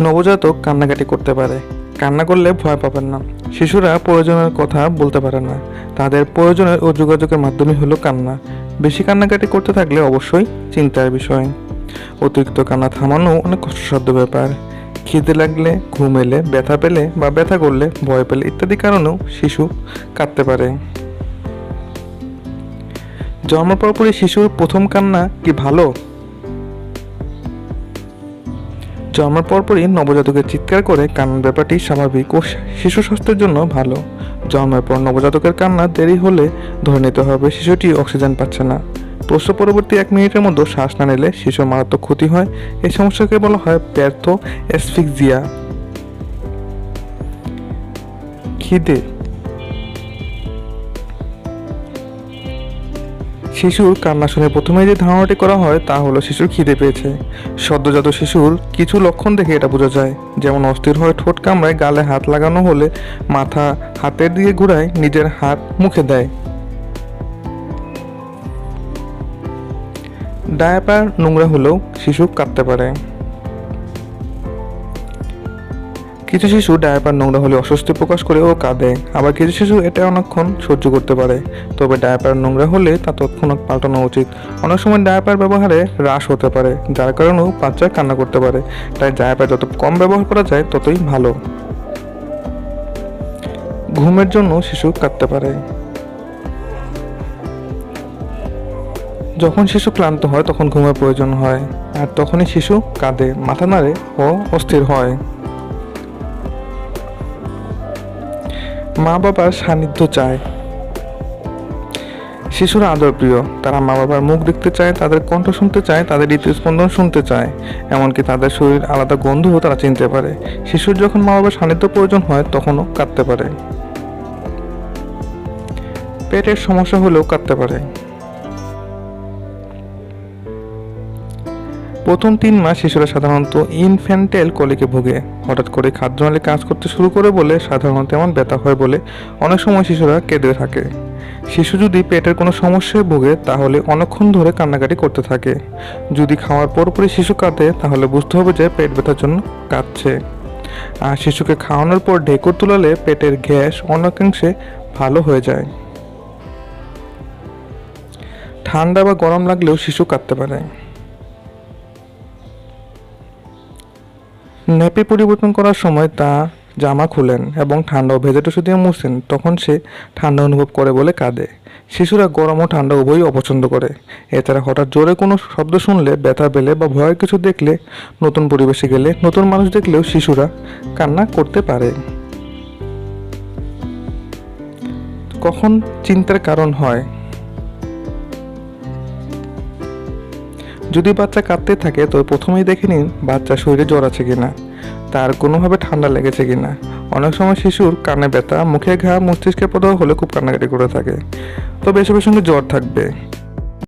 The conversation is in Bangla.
নবজাতক কান্নাকাটি করতে পারে। কান্না করলে ভয় পাবেন না। শিশুরা প্রয়োজনের কথা বলতে পারে না। তাদের প্রয়োজনের ও যোগাযোগের মাধ্যমে হলো কান্না। বেশি কান্নাকাটি করতে থাকলে অবশ্যই চিন্তার বিষয়। অতিরিক্ত কান্না থামানো অনেক কষ্টসাধ্য ব্যাপার। খিদে লাগলে ঘুম এলে, ব্যথা পেলে বা ব্যথা করলে ভয় পেলে ইত্যাদি কারণেও শিশু কাঁদতে পারে। জন্মের পরপরই শিশুর প্রথম কান্না কি ভালো? জন্মের পরপরই নবজাতকের চিৎকার করে কান্নার ব্যাপারটি স্বাভাবিক ও শিশু স্বাস্থ্যের জন্য ভালো। জন্মের পর নবজাতকের কান্না দেরি হলে ধরে নিতে হবে শিশুটি অক্সিজেন পাচ্ছে না। প্রসব পরবর্তী এক মিনিটের মধ্যে শ্বাস না নিলে শিশুর মারাত্মক ক্ষতি হয়। এই সমস্যাকে বলা হয় ব্যর্থ অ্যাসফিক্সিয়া। খিদে শিশুর কান্না শুনে প্রথমে যে ধারণাটি করা হয় তা হলো শিশুর খিদে পেয়েছে। সদ্যজাত শিশুর কিছু লক্ষণ দেখে এটা বোঝা যায়। যেমন অস্থির হয়ে ঠোঁট কামড়ায় গালে হাত লাগানো হলে মাথা হাতের দিকে ঘুরায় নিজের হাত মুখে দেয়। ডায়াপার নোংরা হলেও শিশু কাঁদতে পারে। কিছু শিশু ডায়াপার নোংরা হলে অস্বস্তি প্রকাশ করে ও কাঁদে। আবার কিছু শিশু এটা অনেকক্ষণ সহ্য করতে পারে। তবে ডায়াপার নোংরা হলে তা তৎক্ষণাৎ পাল্টানো উচিত। অনেক সময় ডায়াপার ব্যবহারে হ্রাস হতে পারে, যার কারণেও বাচ্চা কান্না করতে পারে। তাই ডায়াপার যত কম ব্যবহার করা যায়, ততই ভালো। ঘুমের জন্য শিশু কাঁদতে পারে। যখন শিশু ক্লান্ত হয়, তখন ঘুমের প্রয়োজন হয়। আর তখনই শিশু কাঁদে, মাথা নাড়ে ও অস্থির হয়। মা বাবার সান্নিধ্য চায়। শিশুরা আদর প্রিয় তারা মা বাবার মুখ দেখতে চায়, তাদের কণ্ঠ শুনতে চায়, তাদের হৃদস্পন্দন শুনতে চায়, এমনকি তাদের শরীর আলাদা গন্ধও তারা চিনতে পারে। শিশুর যখন মা বাবার সান্নিধ্য প্রয়োজন হয়, তখনও কাঁদতে পারে। পেটের সমস্যা হলেও কাঁদতে পারে। প্রথম তিন মাস শিশুরা সাধারণত ইনফ্যান্টেল কলিকে ভোগে। হঠাৎ করে খাদ্যনালী কাজ করতে শুরু করে বলে সাধারণত এমন ব্যথা হয় বলে অনেক সময় শিশুরা কেঁদে থাকে। শিশু যদি পেটের কোনো সমস্যায় ভোগে, তাহলে অনেকক্ষণ ধরে কান্নাকাটি করতে থাকে। যদি খাওয়ার পরপরই শিশু কাঁদে, তাহলে বুঝতে হবে যে পেট ব্যথার জন্য কাঁদছে। আর শিশুকে খাওয়ানোর পর ঢেকুর তুলালে পেটের গ্যাস অনেকাংশে ভালো হয়ে যায়। ঠান্ডা বা গরম লাগলেও শিশু কাঁদতে পারে। ন্যাপি পরিবর্তন করার সময় তা জামা খুলেন এবং ঠান্ডা ও ভেজা টিস্যু দিয়ে মুছেন। তখন সে ঠান্ডা অনুভব করে বলে কাঁদে। শিশুরা গরম ও ঠান্ডা উভয়ই অপছন্দ করে। এছাড়া হঠাৎ জোরে কোনো শব্দ শুনলে ব্যথা পেলে বা ভয়ের কিছু দেখলে নতুন পরিবেশে গেলে নতুন মানুষ দেখলেও শিশুরা কান্না করতে পারে। কখন চিন্তার কারণ হয় যদি বাচ্চা কাঁদতে থাকে তো প্রথমেই দেখে নিন বাচ্চা শরীরে জ্বর আছে কিনা, তার কোনোভাবে ঠান্ডা লেগেছে কিনা। অনেক সময় শিশুর কানে ব্যথা, মুখে ঘা, মস্তিষ্কে প্রদাহ হলে খুব কান্নাকাটি করে থাকে। তবে এসবের সঙ্গে জ্বর থাকবে।